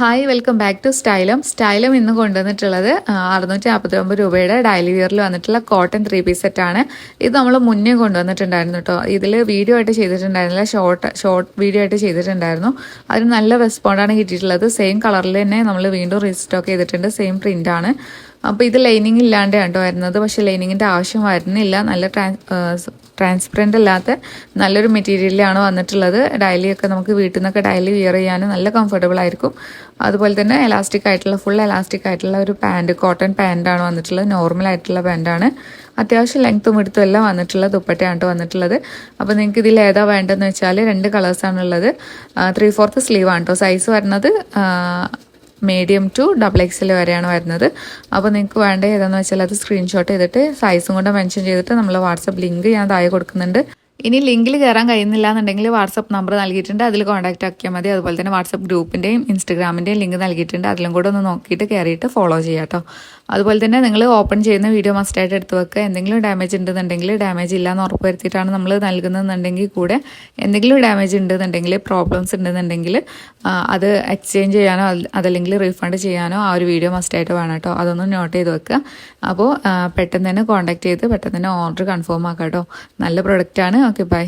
Hi welcome back to Stylam Stylam ഇന്ന് കൊണ്ടുവന്നിട്ടുള്ളത് അറുന്നൂറ്റി നാൽപ്പത്തി ഒമ്പത് രൂപയുടെ ഡയലി വിയറിൽ വന്നിട്ടുള്ള കോട്ടൺ ത്രീ പീസ് സെറ്റാണ് ഇത് നമ്മൾ മുന്നേ കൊണ്ടുവന്നിട്ടുണ്ടായിരുന്നു കേട്ടോ. ഇതിൽ വീഡിയോ ആയിട്ട് ചെയ്തിട്ടുണ്ടായിരുന്നില്ല ഷോർട്ട് ഷോർട്ട് വീഡിയോ ആയിട്ട് ചെയ്തിട്ടുണ്ടായിരുന്നു. അതിന് നല്ല റെസ്പോണ്ടാണ് കിട്ടിയിട്ടുള്ളത്. സെയിം കളറിൽ തന്നെ നമ്മൾ വീണ്ടും റീസ്റ്റോക്ക് ചെയ്തിട്ടുണ്ട് സെയിം പ്രിന്റാണ് അപ്പോൾ ഇത് ലൈനിങ് ഇല്ലാണ്ട് കേട്ടോ വരുന്നത്? പക്ഷേ ലൈനിങ്ങിന്റെ ആവശ്യം വരുന്നില്ല. നല്ല ട്രാൻസ് ട്രാൻസ്പെറന്റ് അല്ലാത്ത നല്ലൊരു മെറ്റീരിയലാണ് വന്നിട്ടുള്ളത്. ഡയലിയൊക്കെ നമുക്ക് വീട്ടിൽ നിന്നൊക്കെ ഡയലി വിയർ ചെയ്യാൻ നല്ല കംഫർട്ടബിൾ ആയിരിക്കും. അതുപോലെ തന്നെ എലാസ്റ്റിക് ആയിട്ടുള്ള ഫുൾ എലാസ്റ്റിക് ആയിട്ടുള്ള ഒരു പാന്റ് കോട്ടൺ പാന്റാണ് വന്നിട്ടുള്ളത്. നോർമൽ ആയിട്ടുള്ള പാന്റാണ് അത്യാവശ്യം ലെങ്ത്തും എടുത്തും എല്ലാം വന്നിട്ടുള്ള ദുപ്പട്ടയാണ് വന്നിട്ടുള്ളത്. അപ്പോൾ നിങ്ങൾക്ക് ഇതിൽ ഏതാ വേണ്ടതെന്ന് വെച്ചാൽ രണ്ട് കളേഴ്സാണുള്ളത് ത്രീ ഫോർത്ത് സ്ലീവ് ആണ് കേട്ടോ സൈസ് വരുന്നത് മീഡിയം ടു ഡബിൾ എക്സൽ വരെയാണ് വരുന്നത്. അപ്പോൾ നിങ്ങൾക്ക് വേണ്ട ഏതാണെന്ന് വെച്ചാൽ അത് സ്ക്രീൻഷോട്ട് ചെയ്തിട്ട് സൈസും കൊണ്ട് മെൻഷൻ ചെയ്തിട്ട് നമ്മൾ വാട്സപ്പ് ലിങ്ക് ഞാൻ താഴെ കൊടുക്കുന്നുണ്ട്. ഇനി ലിങ്കിൽ കയറാൻ കഴിയുന്നില്ല എന്നുണ്ടെങ്കിൽ വാട്സപ്പ് നമ്പർ നൽകിയിട്ടുണ്ട്. അതിൽ കോൺടാക്റ്റ് ആക്കിയാൽ മതി. അതുപോലെ തന്നെ വാട്സപ്പ് ഗ്രൂപ്പിന്റെയും ഇൻസ്റ്റഗ്രാമിന്റെയും ലിങ്ക് നൽകിയിട്ടുണ്ട്. അതിലും കൂടെ ഒന്ന് നോക്കിയിട്ട് കയറിയിട്ട് ഫോളോ ചെയ്യാം കേട്ടോ അതുപോലെ തന്നെ നിങ്ങൾ ഓപ്പൺ ചെയ്യുന്ന വീഡിയോ മസ്റ്റായിട്ട് എടുത്ത് വെക്കുക എന്തെങ്കിലും ഡാമേജ് ഉണ്ടെന്നുണ്ടെങ്കിൽ ഡാമേജ് ഇല്ലാന്ന് ഉറപ്പ് വരുത്തിയിട്ടാണ് നമ്മൾ നൽകുന്നതെന്നുണ്ടെങ്കിൽ കൂടെ എന്തെങ്കിലും ഡാമേജ് ഉണ്ടെന്നുണ്ടെങ്കിൽ പ്രോബ്ലംസ് ഉണ്ടെന്നുണ്ടെങ്കിൽ അത് എക്സ്ചേഞ്ച് ചെയ്യാനോ അതല്ലെങ്കിൽ റീഫണ്ട് ചെയ്യാനോ ആ ഒരു വീഡിയോ മസ്റ്റായിട്ട് വേണം കേട്ടോ. അതൊന്നും നോട്ട് ചെയ്ത് വെക്കുക അപ്പോൾ പെട്ടെന്ന് തന്നെ കോൺടാക്ട് ചെയ്ത് പെട്ടെന്ന് തന്നെ ഓർഡർ കൺഫേം ആക്കാം കേട്ടോ. നല്ല പ്രൊഡക്റ്റാണ് ഓക്കെ ബൈ